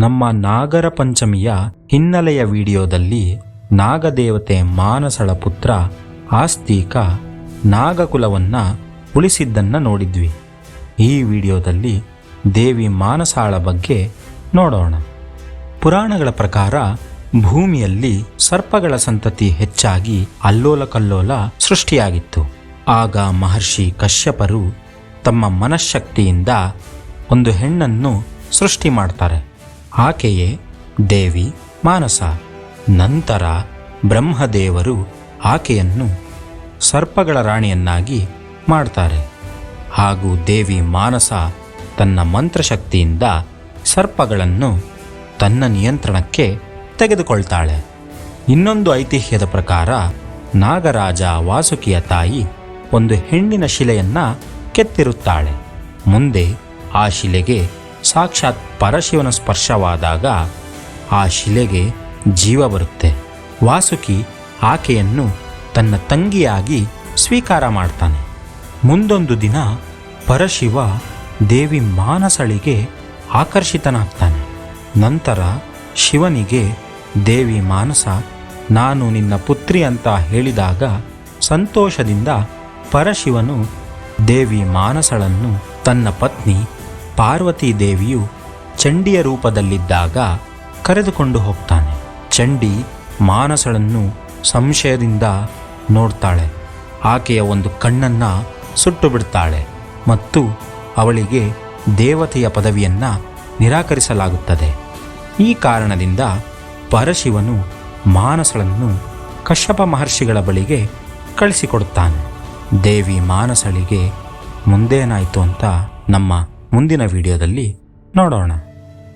ನಮ್ಮ ನಾಗರ ಪಂಚಮಿಯ ಹಿನ್ನೆಲೆಯ ವಿಡಿಯೋದಲ್ಲಿ ನಾಗದೇವತೆ ಮಾನಸಳ ಪುತ್ರ ಆಸ್ತಿಕ ನಾಗಕುಲವನ್ನ ಉಳಿಸಿದ್ದನ್ನು ನೋಡಿದ್ವಿ. ಈ ವಿಡಿಯೋದಲ್ಲಿ ದೇವಿ ಮಾನಸಾಳ ಬಗ್ಗೆ ನೋಡೋಣ. ಪುರಾಣಗಳ ಪ್ರಕಾರ ಭೂಮಿಯಲ್ಲಿ ಸರ್ಪಗಳ ಸಂತತಿ ಹೆಚ್ಚಾಗಿ ಅಲ್ಲೋಲ ಕಲ್ಲೋಲ ಸೃಷ್ಟಿಯಾಗಿತ್ತು. ಆಗ ಮಹರ್ಷಿ ಕಶ್ಯಪರು ತಮ್ಮ ಮನಃಶಕ್ತಿಯಿಂದ ಒಂದು ಹೆಣ್ಣನ್ನು ಸೃಷ್ಟಿ ಮಾಡ್ತಾರೆ. ಆಕೆಯೇ ದೇವಿ ಮಾನಸ. ನಂತರ ಬ್ರಹ್ಮದೇವರು ಆಕೆಯನ್ನು ಸರ್ಪಗಳ ರಾಣಿಯನ್ನಾಗಿ ಮಾಡ್ತಾರೆ. ಹಾಗೂ ದೇವಿ ಮಾನಸ ತನ್ನ ಮಂತ್ರಶಕ್ತಿಯಿಂದ ಸರ್ಪಗಳನ್ನು ತನ್ನ ನಿಯಂತ್ರಣಕ್ಕೆ ತೆಗೆದುಕೊಳ್ತಾಳೆ. ಇನ್ನೊಂದು ಐತಿಹ್ಯದ ಪ್ರಕಾರ ನಾಗರಾಜ ವಾಸುಕಿಯ ತಾಯಿ ಒಂದು ಹೆಣ್ಣಿನ ಶಿಲೆಯನ್ನ ಕೆತ್ತಿರುತ್ತಾಳೆ. ಮುಂದೆ ಆ ಶಿಲೆಗೆ ಸಾಕ್ಷಾತ್ ಪರಶಿವನ ಸ್ಪರ್ಶವಾದಾಗ ಆ ಶಿಲೆಗೆ ಜೀವ ಬರುತ್ತೆ. ವಾಸುಕಿ ಆಕೆಯನ್ನು ತನ್ನ ತಂಗಿಯಾಗಿ ಸ್ವೀಕಾರ ಮಾಡ್ತಾನೆ. ಮುಂದೊಂದು ದಿನ ಪರಶಿವ ದೇವಿ ಮಾನಸಳಿಗೆ ಆಕರ್ಷಿತನಾಗ್ತಾನೆ. ನಂತರ ಶಿವನಿಗೆ, ದೇವಿ ಮಾನಸ, ನಾನು ನಿನ್ನ ಪುತ್ರಿ ಅಂತ ಹೇಳಿದಾಗ ಸಂತೋಷದಿಂದ ಪರಶಿವನು ದೇವಿ ಮಾನಸಳನ್ನು ತನ್ನ ಪತ್ನಿ ಪಾರ್ವತಿ ದೇವಿಯು ಚಂಡಿಯ ರೂಪದಲ್ಲಿದ್ದಾಗ ಕರೆದುಕೊಂಡು ಹೋಗ್ತಾನೆ. ಚಂಡಿ ಮಾನಸಳನ್ನು ಸಂಶಯದಿಂದ ನೋಡ್ತಾಳೆ. ಆಕೆಯ ಒಂದು ಕಣ್ಣನ್ನು ಸುಟ್ಟು ಬಿಡ್ತಾಳೆ ಮತ್ತು ಅವಳಿಗೆ ದೇವತೆಯ ಪದವಿಯನ್ನು ನಿರಾಕರಿಸಲಾಗುತ್ತದೆ. ಈ ಕಾರಣದಿಂದ ಪರಶಿವನು ಮಾನಸಳನ್ನು ಕಶ್ಯಪ ಮಹರ್ಷಿಗಳ ಬಳಿಗೆ ಕಳಿಸಿಕೊಡುತ್ತಾನೆ ದೇವಿ ಮಾನಸಳಿಗೆ, ಮುಂದೇನಾಯಿತು ಅಂತ ನಮ್ಮ ಮುಂದಿನ ವಿಡಿಯೋದಲ್ಲಿ ನೋಡೋಣ.